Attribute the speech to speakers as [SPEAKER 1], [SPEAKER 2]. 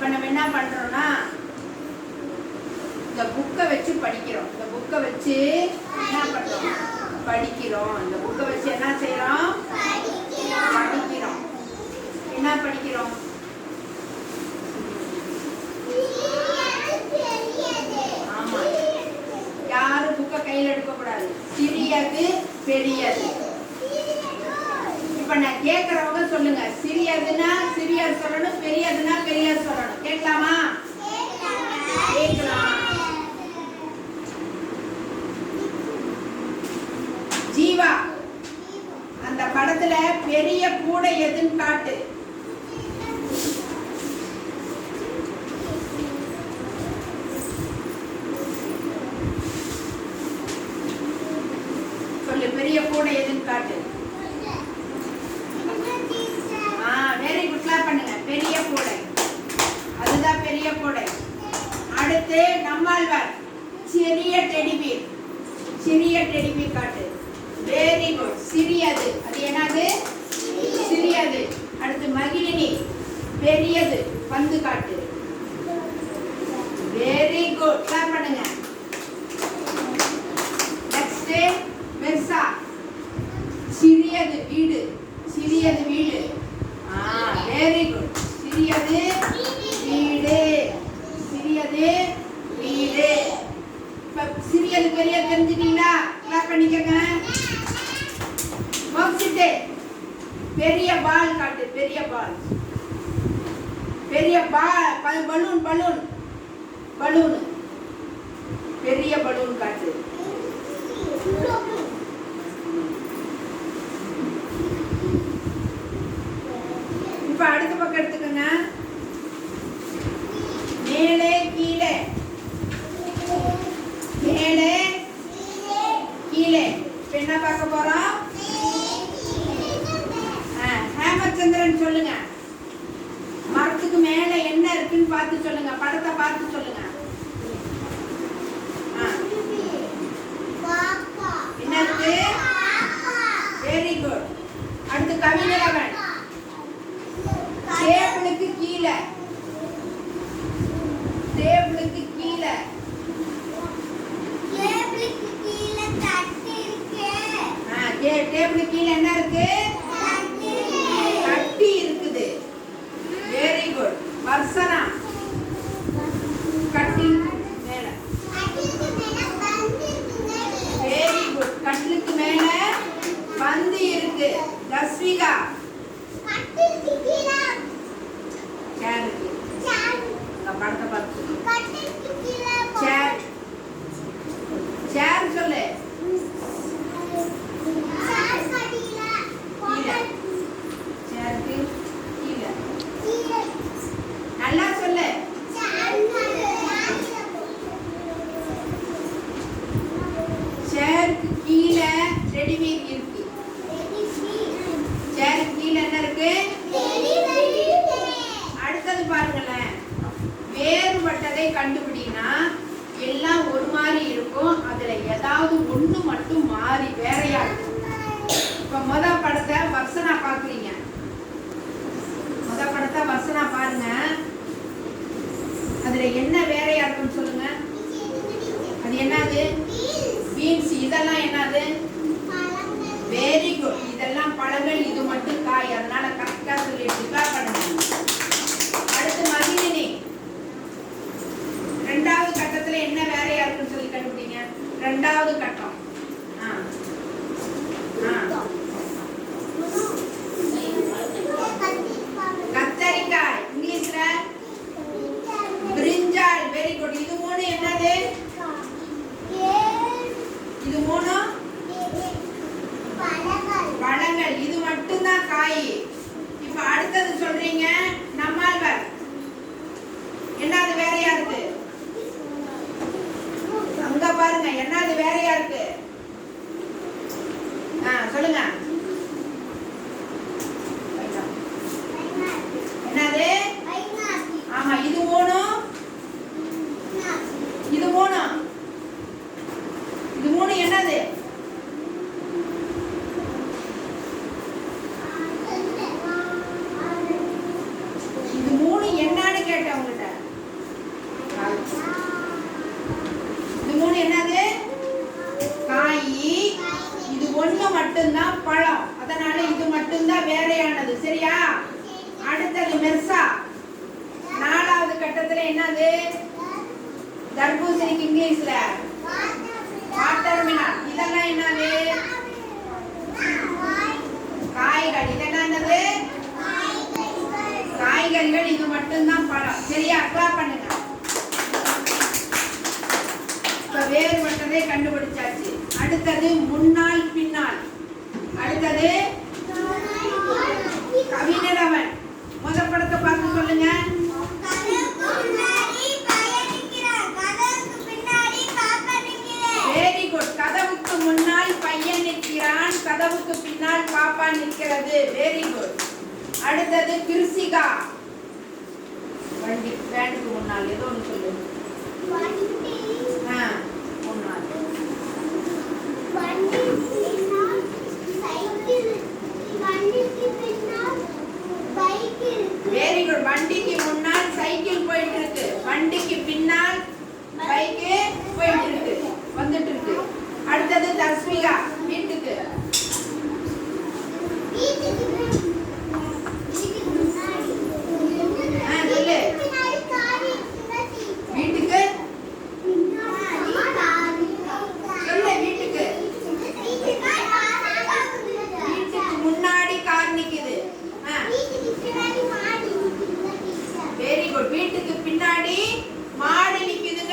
[SPEAKER 1] இப்போ நம்ம என்ன பண்ணுறோம்னா இந்த புக்கை வச்சு படிக்கிறோம். இந்த புக்கை வச்சு
[SPEAKER 2] என்ன பண்ணுறோம்
[SPEAKER 1] படிக்கிறோம். இந்த புக்கை வச்சு என்ன செய்கிறோம்
[SPEAKER 2] படிக்கிறோம்.
[SPEAKER 1] என்ன படிக்கிறோம்?
[SPEAKER 2] ஆமாம்
[SPEAKER 1] யாரும் புக்கை கையில் எடுக்கக்கூடாது. சிறியது பெரியது. இப்ப நான் கேக்குறவங்க சொல்லுங்க. சிறியதுன்னா சிறியார் சொல்லணும் பெரியதுன்னா பெரியார் சொல்லணும். கேட்கலாமா?
[SPEAKER 2] கேட்கலாம்?
[SPEAKER 1] ஜீவா அந்த படத்துல பெரிய கூடை எதுன்னு காட்டு. சொல்லு பெரிய கூடை எதுன்னு காட்டு ஆ வெரி குட் கிளாப் பண்ணுங்க பெரிய கூடை அதுதான் பெரிய கூடை அடுத்து நம்மாழ்வார். சிறிய டெடிபீர் சிறிய டெடிபீர் காட்டு. வெரி குட் சிறியது. அது என்னது? சிறியது. அடுத்து மகிழினி. பெரியது. பந்து காட்டு. வெரி குட் கிளாப் பண்ணுங்க. நெக்ஸ்ட் மெர்சா சிறியது வீடு. சிறியது வீடு ஆ வெரி குட் சிறியது
[SPEAKER 2] வீடு
[SPEAKER 1] சிறியது வீடு இப்ப சிறியது பெரிய தெரிஞ்சுட்டீங்களா கிளாப் பண்ணிக்கங்க மோக்சிட்டு பெரிய பால் காட்டு பெரிய பால். பெரிய பால் பலூன் பலூன். பலூன். பெரிய பலூன் காட்டு. இப்ப அடுத்த பக்கம் எடுத்துக்கோங்க. மேலே கீழே. மேலே கீழே. இப்ப என்ன பார்க்க போறோம்? இருக்குன்னு சொல்லுங்க. மரத்துக்கு மேல என்ன இருக்குன்னு பார்த்து சொல்லுங்க. படத்தை பார்த்து ரெடிமேட் இருக்கு. சேருக்கு கீழே என்ன இருக்கு? அடுத்தது பாருங்களேன். வேறுபட்டதை கண்டுபிடினா எல்லாம் ஒரு மாதிரி இருக்கும். அதுல ஏதாவது ஒண்ணு மட்டும் மாறி வேறையா
[SPEAKER 2] இருக்கும்.
[SPEAKER 1] இப்ப முத படத்தை வர்சனா பாக்குறீங்க. முத படத்தை வர்சனா பாருங்க. அதுல என்ன வேறையா இருக்கும்னு சொல்லுங்க.
[SPEAKER 2] அது என்னது?
[SPEAKER 1] பீன்ஸ் இதெல்லாம் என்னது?
[SPEAKER 2] வெரி குட்
[SPEAKER 1] இதெல்லாம் பழங்கள் இது மட்டும் காய். அதனால கரெக்டா சொல்லி கிளாப் பண்ணணும் அடுத்து மகிழினி. ரெண்டாவது கட்டத்துல என்ன வேற யாருக்குன்னு சொல்லி கண்டுபிடிங்க. ரெண்டாவது கட்டம். மட்டும்தான் பழம். அதனால இது மட்டும்தான் வேறையானது சரியா?
[SPEAKER 2] அடுத்தது
[SPEAKER 1] மெர்சா. நாலாவது கட்டத்துல என்னது? தர்பூசணிக்கு இங்கிலீஷ்ல.
[SPEAKER 2] வாட்டர்மிலன். இதெல்லாம் என்னது?
[SPEAKER 1] காய்கள். இதெல்லாம் என்னது? காய்கறிகள். இது மட்டும்தான் பழம். சரியா? கிளாப் பண்ணுங்க. இப்ப வேறுபட்டதை கண்டுபிடிச்சாச்சு. அடுத்தது முன்னாள் பின்னால். அடுத்தது
[SPEAKER 2] கவிஞரவன்.
[SPEAKER 1] முத படத்தை பார்த்து சொல்லுங்க. வெரி குட் கதவுக்கு முன்னால் பையன் நிற்கிறான். கதவுக்கு பின்னால் பாப்பா நிற்கிறது. வெரி குட் அடுத்தது கிருசிகா. வண்டி வேனுக்கு முன்னால். ஏதோ ஒன்று சொல்லு. ஆ முன்னால்.